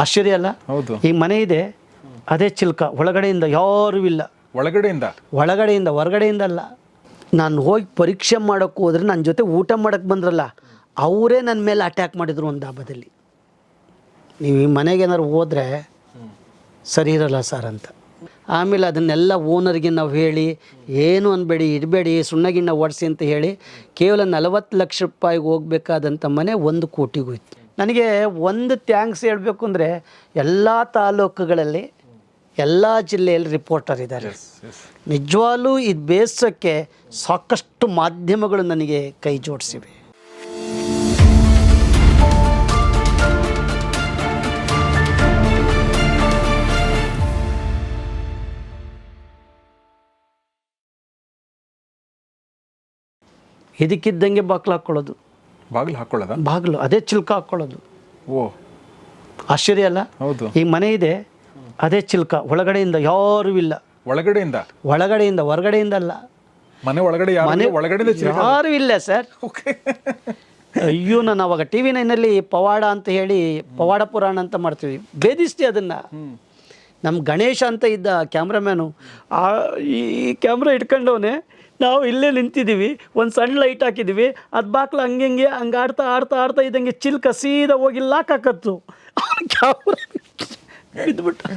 ಆಶ್ಚರ್ಯ ಅಲ್ಲ? ಹೌದು. ಈ ಮನೆ ಇದೆ ಅದೇ ಚಿಲ್ಕ ಒಳಗಡೆಯಿಂದ ಯಾರೂ ಇಲ್ಲ. ಒಳಗಡೆಯಿಂದ? ಒಳಗಡೆಯಿಂದ ಹೊರಗಡೆಯಿಂದ ಅಲ್ಲ. ನಾನು ಹೋಗಿ ಪರೀಕ್ಷೆ ಮಾಡೋಕ್ಕೆ ಹೋದ್ರೆ ನನ್ನ ಜೊತೆ ಊಟ ಮಾಡೋಕ್ಕೆ ಬಂದ್ರಲ್ಲ ಅವರೇ ನನ್ನ ಮೇಲೆ ಅಟ್ಯಾಕ್ ಮಾಡಿದ್ರು ಒಂದು ಹಬ್ಬದಲ್ಲಿ ನೀವು ಈ ಮನೆಗೆ ಏನಾದ್ರು ಹೋದರೆ ಸರಿ ಇರಲ್ಲ ಸರ್ ಅಂತ. ಆಮೇಲೆ ಅದನ್ನೆಲ್ಲ ಓನರ್ಗೆ ನಾವು ಹೇಳಿ ಏನು ಅನ್ಬೇಡಿ ಇಡಬೇಡಿ ಸುಣ್ಣ ಗಿಣ್ಣ ಓಡಿಸಿ ಅಂತ ಹೇಳಿ ಕೇವಲ ನಲವತ್ತು ಲಕ್ಷ ರೂಪಾಯಿಗೆ ಹೋಗ್ಬೇಕಾದಂಥ ಮನೆ ಒಂದು ಕೋಟಿಗೂ ಇತ್ತು. ನನಗೆ ಒಂದು ಥ್ಯಾಂಕ್ಸ್ ಹೇಳಬೇಕು ಅಂದರೆ ಎಲ್ಲ ತಾಲೂಕುಗಳಲ್ಲಿ ಎಲ್ಲ ಜಿಲ್ಲೆಯಲ್ಲಿ ರಿಪೋರ್ಟರ್ ಇದ್ದಾರೆ. ನಿಜವಾಗ್ಲೂ ಇದು ಬೇಸಕ್ಕೆ ಸಾಕಷ್ಟು ಮಾಧ್ಯಮಗಳು ನನಗೆ ಕೈ ಜೋಡಿಸಿವೆ. ಇದಕ್ಕಿದ್ದಂಗೆ ಬಾಕ್ಲು ಹಾಕ್ಕೊಳ್ಳೋದು ಬಾಗಿಲು ಹಾಕೊಳ್ಳೋದ? ಬಾಗಿಲು ಅದೇ ಚಿಲ್ಕ ಹಾಕ್ಕೊಳ್ಳೋದು ಓ. ಆಶ್ಚರ್ಯ ಅಲ್ಲ? ಹೌದು. ಈ ಮನೆ ಇದೆ ಅದೇ ಚಿಲ್ಕ ಒಳಗಡೆಯಿಂದ ಯಾರೂ ಇಲ್ಲ. ಒಳಗಡೆಯಿಂದ? ಒಳಗಡೆಯಿಂದ ಹೊರಗಡೆಯಿಂದ ಅಲ್ಲ. ಮನೆ ಒಳಗಡೆ ಯಾರು ಒಳಗಡೆ ಯಾರೂ ಇಲ್ಲ ಸರ್. ಓಕೆ. ಅಯ್ಯೋ ನಾನು ಅವಾಗ ಟಿ ವಿ ನೈನಲ್ಲಿ ಪವಾಡ ಅಂತ ಹೇಳಿ ಪವಾಡ ಪುರಾಣ ಅಂತ ಮಾಡ್ತೀವಿ. ಭೇದಿಸ್ತಿ ಅದನ್ನು. ನಮ್ಮ ಗಣೇಶ ಅಂತ ಇದ್ದ ಕ್ಯಾಮ್ರಾಮ್ಯಾನು ಆ ಈ ಕ್ಯಾಮ್ರಾ ಇಟ್ಕೊಂಡವನೇ ನಾವು ಇಲ್ಲೇ ನಿಂತಿದ್ದೀವಿ ಒಂದು ಸಣ್ಣ ಲೈಟ್ ಹಾಕಿದ್ದೀವಿ ಅದು ಬಾಕ್ಲ ಹಂಗೆ ಹಂಗೆ ಹಂಗೆ ಆಡ್ತಾ ಆಡ್ತಾ ಆಡ್ತಾ ಇದ್ದಂಗೆ ಚಿಲ್ಕ ಸೀದಾ ಹೋಗಿ ಲಾಕ್ ಹಾಕತ್ತು. ಬಿದ್ದುಬಿಟ್ಟು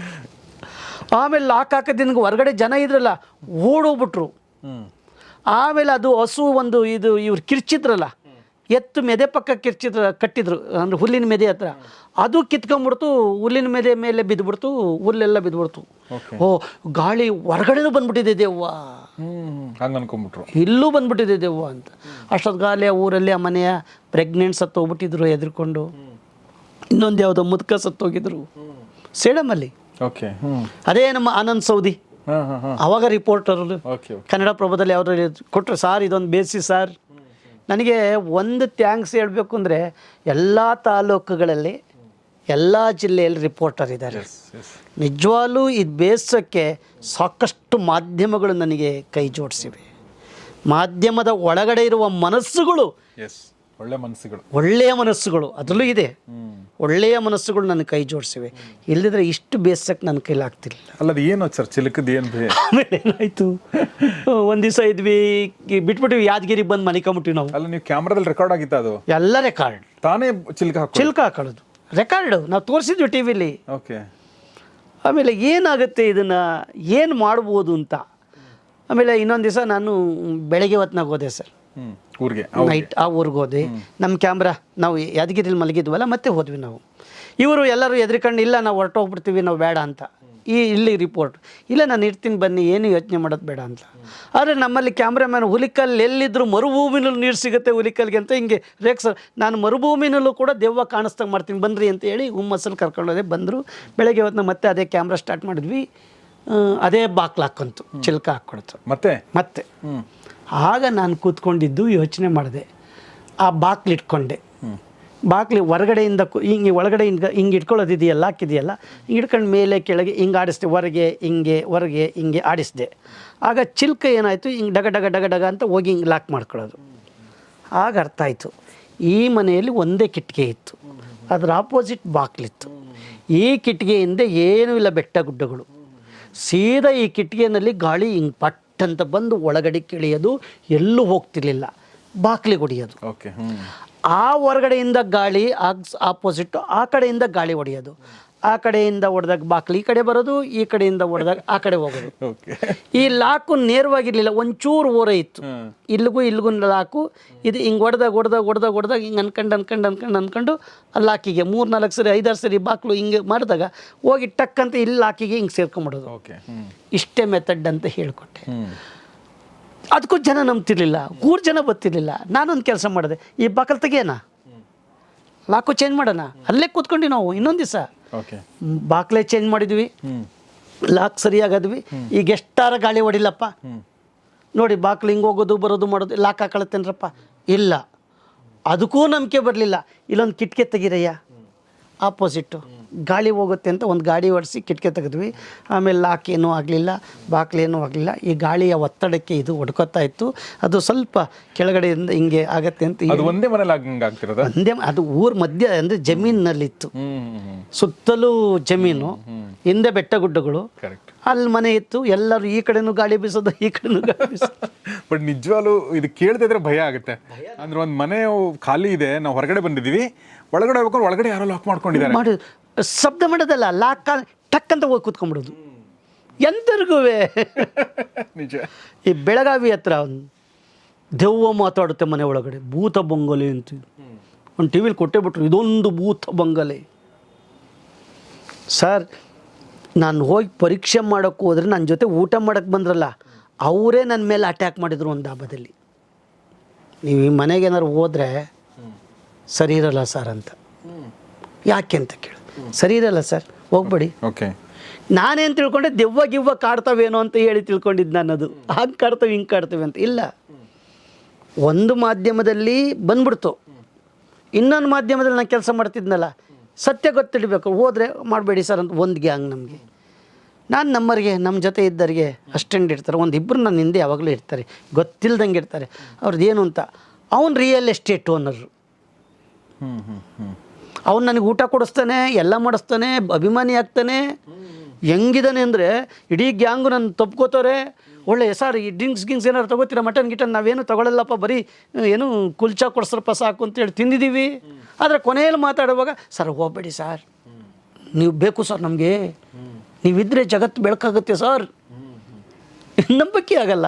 ಆಮೇಲೆ ಲಾಕ್ ಹಾಕೋದಿನಗೆ ಹೊರಗಡೆ ಜನ ಇದ್ರಲ್ಲ ಓಡೋಗ್ಬಿಟ್ರು. ಆಮೇಲೆ ಅದು ಹಸು ಒಂದು ಇದು ಇವ್ರು ಕಿರ್ಚಿದ್ರಲ್ಲ ಎತ್ತು ಮೆದೆ ಪಕ್ಕ ಕಿರ್ಚಿದ್ರ ಕಟ್ಟಿದ್ರು ಅಂದ್ರೆ ಹುಲ್ಲಿನ ಮೆದೆ ಹತ್ರ. ಅದು ಕಿತ್ಕೊಂಡ್ಬಿಡ್ತು ಹುಲ್ಲಿನ ಮೆದೆ ಮೇಲೆ ಬಿದ್ದುಬಿಡ್ತು ಹುಲ್ಲೆಲ್ಲ ಬಿದ್ದುಬಿಡ್ತು ಓ ಗಾಳಿ ಹೊರಗಡೆನೂ ಬಂದ್ಬಿಟ್ಟಿದೆ ದೇವ್ವಾ. ಹಂಗ ಇಲ್ಲೂ ಬಂದ್ಬಿಟ್ಟಿದೆ ದೆವ್ವ ಅಂತ. ಅಷ್ಟೊತ್ತಿಗಾಲಿ ಆ ಊರಲ್ಲಿ ಆ ಮನೆಯ ಪ್ರೆಗ್ನೆಂಟ್ ಸತ್ತೋಗ್ಬಿಟ್ಟಿದ್ರು ಎದ್ರುಕೊಂಡು ಇನ್ನೊಂದು ಯಾವುದೋ ಮುದ್ಕ ಸತ್ತೋಗಿದ್ರು ಸೇಡಮಲ್ಲಿ. ಓಕೆ ಅದೇ ನಮ್ಮ ಆನಂದ್ ಸೌದಿ. ಅವಾಗ ರಿಪೋರ್ಟರ್ ಕನ್ನಡ ಪ್ರಭದಲ್ಲಿ ಅವರು ಕೊಟ್ಟರು ಸಾರ್ ಇದೊಂದು ಬೇಸಿ ಸಾರ್. ನನಗೆ ಒಂದು ಥ್ಯಾಂಕ್ಸ್ ಹೇಳಬೇಕು ಅಂದರೆ ಎಲ್ಲ ತಾಲೂಕುಗಳಲ್ಲಿ ಎಲ್ಲ ಜಿಲ್ಲೆಯಲ್ಲಿ ರಿಪೋರ್ಟರ್ ಇದ್ದಾರೆ. ನಿಜವಾಗ್ಲೂ ಇದು ಬೇಸಕ್ಕೆ ಸಾಕಷ್ಟು ಮಾಧ್ಯಮಗಳು ನನಗೆ ಕೈ ಜೋಡಿಸಿವೆ. ಮಾಧ್ಯಮದ ಒಳಗಡೆ ಇರುವ ಮನಸ್ಸುಗಳು ಎಸ್ ಒಳ್ಳೆ ಮನಸ್ಸುಗಳು. ಒಳ್ಳೆಯ ಮನಸ್ಸುಗಳು ಅದರಲ್ಲೂ ಇದೆ. ಒಳ್ಳೆಯ ಮನಸ್ಸುಗಳು ನನ್ನ ಕೈ ಜೋಡಿಸಿವೆ. ಇಲ್ಲದಿದ್ರೆ ಇಷ್ಟು ಬೇಸಕ್ಕೆ ನನ್ನ ಕೈಲಾಗ್ತಿಲ್ಲ ಅಲ್ಲ ಏನು ಸರ್ ಚಿಲಕದ ಏನು ಆಮೇಲೆ ಏನಾಯಿತು? ಒಂದು ದಿವಸ ಇದ್ವಿ ಬಿಟ್ಬಿಟ್ಟಿವಿ ಯಾದಗಿರಿಗೆ ಬಂದು ಮನಿಕೊಂಬಿಟ್ಟಿವಿ ನಾವು. ಅಲ್ಲ ನೀವು ಕ್ಯಾಮ್ರಾದಲ್ಲಿ ರೆಕಾರ್ಡ್ ಆಗಿತ್ತು ಅದು? ಎಲ್ಲ ರೆಕಾರ್ಡ್ ತಾನೇ ಚಿಲ್ಕ ಹಾಕಿ ಚಿಲ್ಕ ಹಾಕೊಳ್ಳೋದು. ರೆಕಾರ್ಡು ನಾವು ತೋರಿಸಿದ್ವಿ ಟಿ ವಿಲಿ ಓಕೆ ಆಮೇಲೆ ಏನಾಗುತ್ತೆ ಇದನ್ನು ಏನು ಮಾಡ್ಬೋದು ಅಂತ. ಆಮೇಲೆ ಇನ್ನೊಂದು ದಿವಸ ನಾನು ಬೆಳಗ್ಗೆ ಹೊತ್ನಾಗ ಹೋದೆ ಸರ್. ಊರಿಗೆ ನೈಟ್ ಆ ಊರಿಗೆ ಹೋದ್ವಿ ನಮ್ಮ ಕ್ಯಾಮ್ರಾ ನಾವು ಯಾದಗಿರಿಲಿ ಮಲಗಿದ್ವಲ್ಲ ಮತ್ತೆ ಹೋದ್ವಿ ನಾವು. ಇವರು ಎಲ್ಲರೂ ಎದ್ರಿಕೊಂಡು ಇಲ್ಲ ನಾವು ಹೊರಟೋಗ್ಬಿಡ್ತೀವಿ ನಾವು ಬೇಡ ಅಂತ. ಈ ಇಲ್ಲಿ ರಿಪೋರ್ಟ್ ಇಲ್ಲ ನಾನು ಇರ್ತೀನಿ ಬನ್ನಿ ಏನು ಯೋಚನೆ ಮಾಡೋದು ಬೇಡ ಅಂತ. ಆದರೆ ನಮ್ಮಲ್ಲಿ ಕ್ಯಾಮ್ರಾಮ್ಯಾನ್ ಹುಲಿಕಲ್ ಎಲ್ಲಿದ್ದರೂ ಮರುಭೂಮಿನಲ್ಲೂ ನೀರು ಸಿಗುತ್ತೆ ಹುಲಿಕಲ್ಗೆ ಅಂತ ಹಿಂಗೆ ರೇಕ್ ಸರ್ ನಾನು ಮರುಭೂಮಿನಲ್ಲೂ ಕೂಡ ದೆವ್ವ ಕಾಣಿಸ್ದಂಗೆ ಮಾಡ್ತೀನಿ ಬನ್ನಿರಿ ಅಂತ ಹೇಳಿ ಹುಮ್ಮಸ್ಸಲ್ಲಿ ಕರ್ಕೊಂಡೋದೆ ಬಂದರು. ಬೆಳಗ್ಗೆ ಹೊತ್ತು ಮತ್ತೆ ಅದೇ ಕ್ಯಾಮ್ರಾ ಸ್ಟಾರ್ಟ್ ಮಾಡಿದ್ವಿ. ಅದೇ ಬಾಕ್ಲು ಹಾಕ್ಕಂತು ಚಿಲ್ಕ ಹಾಕ್ಕೊಡ್ತು. ಮತ್ತೆ? ಮತ್ತೆ. ಆಗ ನಾನು ಕೂತ್ಕೊಂಡಿದ್ದು ಯೋಚನೆ ಮಾಡಿದೆ ಆ ಬಾಕ್ಲು ಬಾಕ್ಲಿ ಹೊರಗಡೆಯಿಂದ ಹಿಂಗೆ ಒಳಗಡೆ ಹಿಂಗೆ ಇಟ್ಕೊಳ್ಳೋದಿದೆಯಲ್ಲ, ಹಾಕಿದೆಯಲ್ಲ ಹಿಂಗೆ ಮೇಲೆ ಕೆಳಗೆ ಹಿಂಗೆ ಆಡಿಸ್ದೆ, ಹೊರಗೆ ಹಿಂಗೆ ಹೊರಗೆ ಹಿಂಗೆ ಆಡಿಸ್ದೆ. ಆಗ ಚಿಲ್ಕ ಏನಾಯಿತು, ಹಿಂಗೆ ಡಗ ಡಗ ಡಗ ಡಗ ಅಂತ ಹೋಗಿ ಹಿಂಗೆ ಲಾಕ್ ಮಾಡ್ಕೊಳ್ಳೋದು. ಆಗ ಅರ್ಥ ಆಯಿತು, ಈ ಮನೆಯಲ್ಲಿ ಒಂದೇ ಕಿಟಕಿ ಇತ್ತು. ಅದರ ಆಪೋಸಿಟ್ ಬಾಕ್ಲಿತ್ತು ಈ ಕಿಟಕಿಯಿಂದ ಏನೂ ಇಲ್ಲ ಬೆಟ್ಟ ಗುಡ್ಡಗಳು. ಸೀದಾ ಈ ಕಿಟಕಿಯಲ್ಲಿ ಗಾಳಿ ಹಿಂಗೆ ಪಟ್ಟಂತ ಬಂದು ಒಳಗಡೆ ಕಿಳಿಯೋದು ಎಲ್ಲೂ ಹೋಗ್ತಿರ್ಲಿಲ್ಲ. ಬಾಕ್ಲಿಗೆ ಹೊಡಿಯೋದು. ಆ ಹೊರಗಡೆಯಿಂದ ಗಾಳಿ ಆಪೋಸಿಟ್ ಆ ಕಡೆಯಿಂದ ಗಾಳಿ ಹೊಡೆಯೋದು ಆ ಕಡೆಯಿಂದ ಹೊಡೆದಾಗ ಬಾಕ್ಲಿ ಈ ಕಡೆ ಬರೋದು ಈ ಕಡೆಯಿಂದ ಹೊಡೆದಾಗ ಆ ಕಡೆ ಹೋಗೋದು. ಓಕೆ ಈ ಲಾಕು ನೇರವಾಗಿರ್ಲಿಲ್ಲ ಒಂಚೂರು ಓರ ಇತ್ತು. ಇಲ್ಲಿಗೂ ಇಲ್ಲಿಗೂ ಲಾಕು ಇದು ಹಿಂಗೆ ಹೊಡೆದಾಗ ಹೊಡೆದಾಗ ಹೊಡೆದಾಗ ಹೊಡೆದಾಗ ಹಿಂಗೆ ಅನ್ಕಂಡು ಅನ್ಕಂಡು ಅನ್ಕೊಂಡು ಅನ್ಕೊಂಡು ಆ ಲಾಕಿಗೆ ಮೂರು ನಾಲ್ಕು ಸರಿ ಐದಾರು ಸರಿ ಬಾಕ್ಲು ಹಿಂಗೆ ಮಾಡಿದಾಗ ಹೋಗಿ ಟಕ್ ಅಂತ ಇಲ್ಲಿ ಲಾಕಿಗೆ ಹಿಂಗೆ ಸೇರ್ಕೊಂಬಿಡೋದು. ಓಕೆ ಇಷ್ಟೇ ಮೆಥಡ್ ಅಂತ ಹೇಳಿಕೊಟ್ಟೆ. ಅದಕ್ಕೂ ಜನ ನಂಬ್ತಿರ್ಲಿಲ್ಲ ಊರು ಜನ ಬತ್ತಿರ್ಲಿಲ್ಲ ನಾನೊಂದು ಕೆಲಸ ಮಾಡಿದೆ. ಈ ಬಾಕಲ್ ತೆಗಿಯೋಣ ಲಾಕು ಚೇಂಜ್ ಮಾಡೋಣ ಅಲ್ಲೇ ಕೂತ್ಕೊಂಡು ನಾವು ಇನ್ನೊಂದು ದಿವಸ. ಬಾಕ್ಲೆ ಚೇಂಜ್ ಮಾಡಿದ್ವಿ. ಲಾಕ್ ಸರಿಯಾಗದ್ವಿ. ಈಗ ಎಷ್ಟಾರ ಗಾಳಿ ಹೊಡಿಲಪ್ಪ? ನೋಡಿ ಬಾಕ್ಲು ಹಿಂಗೆ ಹೋಗೋದು ಬರೋದು ಮಾಡೋದು ಲಾಕ್ ಹಾಕೊಳತ್ತೇನ್ರಪ್ಪ? ಇಲ್ಲ. ಅದಕ್ಕೂ ನಂಬಿಕೆ ಬರಲಿಲ್ಲ. ಇಲ್ಲೊಂದು ಕಿಟಕಿ ತೆಗಿರಯ್ಯ? ಆಪೋಸಿಟ್ಟು ಗಾಳಿ ಹೋಗುತ್ತೆ ಅಂತ ಒಂದು ಗಾಡಿ ಓಡಿಸಿ ಕಿಟಕಿ ತೆಗೆದ್ವಿ. ಆಮೇಲೆ ಲಾಕ್ ಏನೂ ಆಗಲಿಲ್ಲ ಬಾಕ್ಲೇನೂ ಆಗಲಿಲ್ಲ. ಈ ಗಾಳಿಯ ಒತ್ತಡಕ್ಕೆ ಇದು ಹೊಡ್ಕೊತಾ ಇತ್ತು. ಅದು ಸ್ವಲ್ಪ ಕೆಳಗಡೆಯಿಂದ ಹಿಂಗೆ ಆಗತ್ತೆ ಅಂತ ಅದು ಒಂದೇ ಮನೇಲಿ ಆಗ್ತಿರೋದ? ಒಂದೇ ಅದು ಊರ ಮಧ್ಯ ಅಂದರೆ ಜಮೀನಿನಲ್ಲಿತ್ತು ಸುತ್ತಲೂ ಜಮೀನು ಹಿಂದೆ ಬೆಟ್ಟ ಗುಡ್ಡಗಳು. ಅಲ್ಲಿ ಮನೆ ಇತ್ತು ಎಲ್ಲರೂ ಈ ಕಡೆನೂ ಗಾಳಿ ಬೀಸೋದು ಈ ಕಡೆನೂ ಗಾಳಿ ಬೀಸೋದು. ಬಟ್ ನಿಜವಾಗ್ಲೂ ಇದು ಕೇಳ್ತಿದ್ರೆ ಭಯ ಆಗುತ್ತೆ. ಅಂದ್ರೆ ಒಂದು ಮನೆ ಖಾಲಿ ಇದೆ ನಾವು ಹೊರಗಡೆ ಬಂದಿದ್ದೀವಿ. ಒಳಗಡೆ ಹೋಗ್ಕೊಂಡು ಒಳಗಡೆ ಯಾರೋ ಲಾಕ್ ಮಾಡ್ಕೊಂಡಿದ್ದಾರೆ. ಮಾಡಿ ಶಬ್ದ ಮಾಡೋದಲ್ಲ ಲಾಕ್ ಟಕ್ ಅಂತ ಹೋಗಿ ಕೂತ್ಕೊಂಡ್ಬಿಡೋದು. ಎಂತರಿಗೂ ನಿಜ. ಈ ಬೆಳಗಾವಿ ಹತ್ರ ಒಂದು ದೆವ್ವ ಮಾತಾಡುತ್ತೆ ಮನೆ ಒಳಗಡೆ ಭೂತ ಬೊಂಗಲೆ ಅಂತ. ಒಂದು ಟಿ ವಿಲಿ ಕೊಟ್ಟೇ ಬಿಟ್ರು ಇದೊಂದು ಭೂತ ಬೊಂಗಲೆ. ಸರ್ ನಾನು ಹೋಗಿ ಪರೀಕ್ಷೆ ಮಾಡೋಕ್ಕೆ ಹೋದ್ರೆ ನನ್ನ ಜೊತೆ ಊಟ ಮಾಡೋಕ್ಕೆ ಬಂದ್ರಲ್ಲ ಅವರೇ ನನ್ನ ಮೇಲೆ ಅಟ್ಯಾಕ್ ಮಾಡಿದ್ರು ಒಂದು ಹಬ್ಬದಲ್ಲಿ ನೀವು ಈ ಮನೆಗೆ ಏನಾದ್ರು ಹೋದರೆ ಸರಿ ಇರಲ್ಲ ಸರ್ ಅಂತ. ಯಾಕೆ ಅಂತ ಕೇಳು. ಸರಿ ಇರಲ್ಲ ಸರ್ ಹೋಗ್ಬೇಡಿ. ಓಕೆ. ನಾನೇನು ತಿಳ್ಕೊಂಡೆ ದೆವ್ವ ಗಿವ್ವ ಕಾಡ್ತಾವೇನೋ ಅಂತ ಹೇಳಿ ತಿಳ್ಕೊಂಡಿದ್ದು ನನ್ನದು. ಹಾಗೆ ಕಾಡ್ತವೆ ಹಿಂಗೆ ಕಾಡ್ತವೆ ಅಂತ. ಇಲ್ಲ. ಒಂದು ಮಾಧ್ಯಮದಲ್ಲಿ ಬಂದ್ಬಿಡ್ತು. ಇನ್ನೊಂದು ಮಾಧ್ಯಮದಲ್ಲಿ ನಾನು ಕೆಲಸ ಮಾಡ್ತಿದ್ನಲ್ಲ ಸತ್ಯ ಗೊತ್ತಿಡಬೇಕು. ಹೋದರೆ ಮಾಡಬೇಡಿ ಸರ್ ಅಂತ ಒಂದು ಗ್ಯಾಂಗ್ ನಮಗೆ. ನಾನು ನಮ್ಮರಿಗೆ ನಮ್ಮ ಜೊತೆ ಇದ್ದರಿಗೆ ಅಷ್ಟೆಂಡ್ ಇರ್ತಾರೆ. ಒಂದು ಇಬ್ಬರು ನನ್ನ ಹಿಂದೆ ಯಾವಾಗಲೂ ಇರ್ತಾರೆ. ಗೊತ್ತಿಲ್ದಂಗೆ ಇರ್ತಾರೆ. ಅವ್ರದ್ದು ಏನು ಅಂತ. ಅವ್ನು ರಿಯಲ್ ಎಸ್ಟೇಟ್ ಓನರು ಅವ್ನು ನನಗೆ ಊಟ ಕೊಡಿಸ್ತಾನೆ, ಎಲ್ಲ ಮಾಡಿಸ್ತಾನೆ, ಅಭಿಮಾನಿ ಆಗ್ತಾನೆ. ಹೆಂಗಿದಾನೆ ಅಂದರೆ, ಇಡೀ ಗ್ಯಾಂಗು ನನ್ನ ತಪ್ಕೋತಾರೆ. ಒಳ್ಳೆ, ಸರ್, ಈ ಡ್ರಿಂಕ್ಸ್ ಗಿಂಕ್ಸ್ ಏನಾರು ತೊಗೋತೀರಾ? ಮಟನ್, ಗಿಟನ್ ನಾವೇನು ತಗೊಳ್ಳಲ್ಲಪ್ಪ ಬರೀ ಏನು ಕುಲ್ಚಾ ಕೊಡಿಸ್ರಪ್ಪ ಸಾಕು ಅಂತೇಳಿ ತಿಂದಿದ್ದೀವಿ ಆದರೆ ಕೊನೆಯಲ್ಲಿ ಮಾತಾಡುವಾಗ, ಸರ್, ಹೋಗ್ಬೇಡಿ ಸರ್. ನೀವು ಬೇಕು ಸರ್ ನಮಗೆ. ನೀವಿದ್ದರೆ ಜಗತ್ತು ಬೆಳಕಾಗುತ್ತೆ ಸರ್. ನಂಬಿಕೆ ಆಗಲ್ಲ.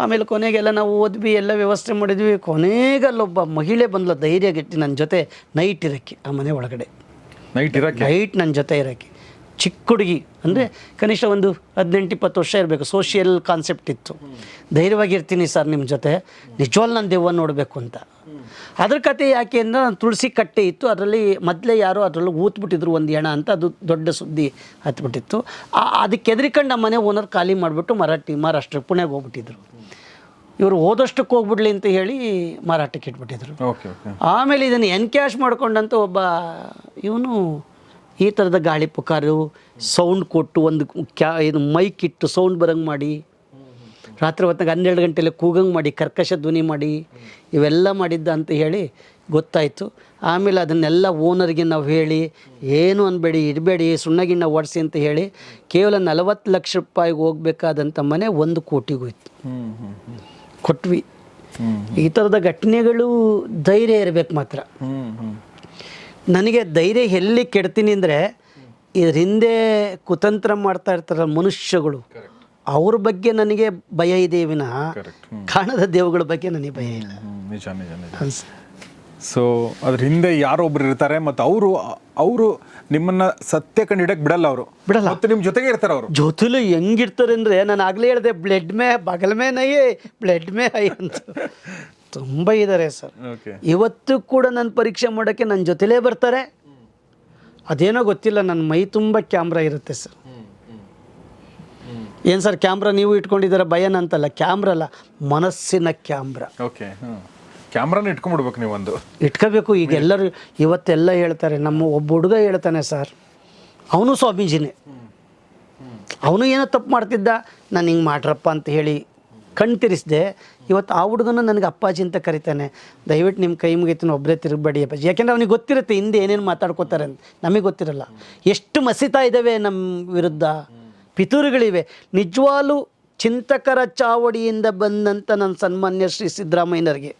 ಆಮೇಲೆ ಕೊನೆಗೆಲ್ಲ ನಾವು ಓದ್ವಿ ಎಲ್ಲ ವ್ಯವಸ್ಥೆ ಮಾಡಿದ್ವಿ. ಕೊನೆಗೆ ಅಲ್ಲೊಬ್ಬ ಮಹಿಳೆ ಧೈರ್ಯ ಧೈರ್ಯಗೆಟ್ಟು ನನ್ನ ಜೊತೆ ನೈಟ್ ಇರೋಕ್ಕೆ ಆ ಮನೆ ಒಳಗಡೆ. ನೈಟ್ ಇರಕ್ಕೆ? ನೈಟ್ ನನ್ನ ಜೊತೆ ಇರೋಕ್ಕೆ. ಚಿಕ್ಕ ಹುಡುಗಿ ಅಂದರೆ ಕನಿಷ್ಠ ಒಂದು ಹದಿನೆಂಟು ಇಪ್ಪತ್ತು ವರ್ಷ ಇರಬೇಕು. ಸೋಷಿಯಲ್ ಕಾನ್ಸೆಪ್ಟ್ ಇತ್ತು. ಧೈರ್ಯವಾಗಿರ್ತೀನಿ ಸರ್ ನಿಮ್ಮ ಜೊತೆ. ನಿಜವಾಲ್ ನಾನು ದೆವ್ವ ನೋಡಬೇಕು ಅಂತ. ಅದ್ರ ಕತೆ ಯಾಕೆ ಅಂದರೆ ನಾನು ತುಳಸಿ ಕಟ್ಟೆ ಇತ್ತು. ಅದರಲ್ಲಿ ಮೊದಲೇ ಯಾರೋ ಅದರಲ್ಲಿ ಊತ್ಬಿಟ್ಟಿದ್ರು ಒಂದು ಎಣ ಅಂತ. ಅದು ದೊಡ್ಡ ಸುದ್ದಿ ಹತ್ಬಿಟ್ಟಿತ್ತು. ಅದಕ್ಕೆ ಹೆದರಿಕೊಂಡು ಆ ಮನೆ ಓನರ್ ಖಾಲಿ ಮಾಡಿಬಿಟ್ಟು ಮರಾಠಿ ಮಹಾರಾಷ್ಟ್ರ ಪುಣೆಗೆ ಹೋಗ್ಬಿಟ್ಟಿದ್ರು. ಇವರು ಹೋದಷ್ಟಕ್ಕೆ ಹೋಗ್ಬಿಡ್ಲಿ ಅಂತ ಹೇಳಿ ಮಾರಾಟಕ್ಕೆ ಇಟ್ಬಿಟ್ಟಿದ್ರು. ಆಮೇಲೆ ಇದನ್ನು ಎನ್ಕ್ಯಾಶ್ ಮಾಡ್ಕೊಂಡಂತ ಒಬ್ಬ ಇವನು ಈ ಥರದ ಗಾಳಿ ಪುಕಾರು ಸೌಂಡ್ ಕೊಟ್ಟು ಒಂದು ಕ್ಯಾ ಇದು ಮೈಕ್ ಇಟ್ಟು ಸೌಂಡ್ ಬರಂಗೆ ಮಾಡಿ ರಾತ್ರಿ ಹೊತ್ತಾಗ ಹನ್ನೆರಡು ಗಂಟೆಲಿ ಕೂಗಂಗೆ ಮಾಡಿ ಕರ್ಕಶ ಧ್ವನಿ ಮಾಡಿ ಇವೆಲ್ಲ ಮಾಡಿದ್ದ ಅಂತ ಹೇಳಿ ಗೊತ್ತಾಯಿತು. ಆಮೇಲೆ ಅದನ್ನೆಲ್ಲ ಓನರ್ಗೆ ನಾವು ಹೇಳಿ ಏನು ಅನ್ಬೇಡಿ ಇಡಬೇಡಿ ಸುಣ್ಣಗಿಣ್ಣ ಓಡಿಸಿ ಅಂತ ಹೇಳಿ ಕೇವಲ ನಲವತ್ತು ಲಕ್ಷ ರೂಪಾಯಿಗೆ ಹೋಗ್ಬೇಕಾದಂಥ ಮನೆ ಒಂದು ಕೋಟಿಗೋಯ್ತು ಕೊಟ್ವಿ. ಈ ಥರದ ಘಟನೆಗಳು ಧೈರ್ಯ ಇರಬೇಕು ಮಾತ್ರ. ನನಗೆ ಧೈರ್ಯ ಎಲ್ಲಿ ಕೆಡ್ತೀನಿ ಅಂದರೆ ಇದ್ರ ಹಿಂದೆ ಕುತಂತ್ರ ಮಾಡ್ತಾ ಇರ್ತಾರಲ್ಲ ಮನುಷ್ಯಗಳು ಅವ್ರ ಬಗ್ಗೆ ನನಗೆ ಭಯ ಇದೆ ವಿನಃ ಕಾಣದ ದೇವಗಳ ಬಗ್ಗೆ ನನಗೆ ಭಯ ಇಲ್ಲ. ಸೊ ಅದ್ರ ಹಿಂದೆ ಯಾರೋ ಒಬ್ರು ಇರ್ತಾರೆ ಮತ್ತು ಅವರು ಅವರು ನಿಮ್ಮನ್ನ ಸತ್ಯ ಕಂಡು ಹಿಡಕ್ ಬಿಡಲ್ಲ ಅವರು. ಬಿಡಲ್ಲ. ಮತ್ತೆ ನಿಮ್ಮ ಜೊತೆಗೆ ಇರ್ತಾರೆ ಅವರು. ಜೊತೆಲು ಹೆಂಗಿರ್ತಾರೆ ಅಂದರೆ ನಾನು ಆಗಲೇ ಹೇಳಿದೆ ಬ್ಲಡ್ ಮೇ ಬಗಲ್ ಮೇ ನೈ ಬ್ಲಡ್ ಮೇ ಹೈ ಅಂತ. ತುಂಬ ಇದ್ದಾರೆ ಸರ್. ಇವತ್ತು ಕೂಡ ನಾನು ಪರೀಕ್ಷೆ ಮಾಡೋಕ್ಕೆ ನನ್ನ ಜೊತೆಲೇ ಬರ್ತಾರೆ. ಅದೇನೋ ಗೊತ್ತಿಲ್ಲ ನನ್ನ ಮೈ ತುಂಬ ಕ್ಯಾಮ್ರಾ ಇರುತ್ತೆ ಸರ್. ಏನು ಸರ್ ಕ್ಯಾಮ್ರಾ ನೀವು ಇಟ್ಕೊಂಡಿದ್ದೀರ? ಭಯನ ಅಂತಲ್ಲ ಕ್ಯಾಮ್ರಾ ಅಲ್ಲ ಮನಸ್ಸಿನ ಕ್ಯಾಮ್ರಾ. ಓಕೆ ಕ್ಯಾಮ್ರಾನ ಇಟ್ಕೊಂಡ್ಬಿಡ್ಬೇಕು ನೀವು ಒಂದು ಇಟ್ಕೋಬೇಕು ಈಗ ಎಲ್ಲರೂ ಇವತ್ತೆಲ್ಲ ಹೇಳ್ತಾರೆ ನಮ್ಮ ಒಬ್ಬ ಹುಡುಗ ಹೇಳ್ತಾನೆ ಸರ್ ಅವನು ಸ್ವಾಮೀಜಿನೇ. ಅವನು ಏನೋ ತಪ್ಪು ಮಾಡ್ತಿದ್ದ ನಾನು ಹಿಂಗೆ ಮಾಡ್ರಪ್ಪ ಅಂತ ಹೇಳಿ ಕಣ್ ತಿರ್ಸ್ದೆ. ಇವತ್ತು ಆ ಹುಡುಗನು ನನಗೆ ಅಪ್ಪಾಜಿ ಅಂತ ಕರಿತಾನೆ. ದಯವಿಟ್ಟು ನಿಮ್ಮ ಕೈ ಮುಗಿತೀನಿ ಒಬ್ಬರೇ ತಿರುಗಬೇಡಿ ಅಪ್ಪಾಜಿ. ಯಾಕೆಂದ್ರೆ ಅವನಿಗೆ ಗೊತ್ತಿರುತ್ತೆ ಹಿಂದೆ ಏನೇನು ಮಾತಾಡ್ಕೋತಾರೆ ಅಂತ. ನಮಗೆ ಗೊತ್ತಿರಲ್ಲ. ಎಷ್ಟು ಮಸಿತಾ ಇದ್ದಾವೆ ನಮ್ಮ ವಿರುದ್ಧ? ಪಿತೂರುಗಳಿವೆ. ನಿಜವಾಲು ಚಿಂತಕರ ಚಾವಡಿಯಿಂದ ಬಂದಂಥ ನನ್ನ ಸನ್ಮಾನ್ಯ ಶ್ರೀ ಸಿದ್ದರಾಮಯ್ಯನವ್ರಿಗೆ.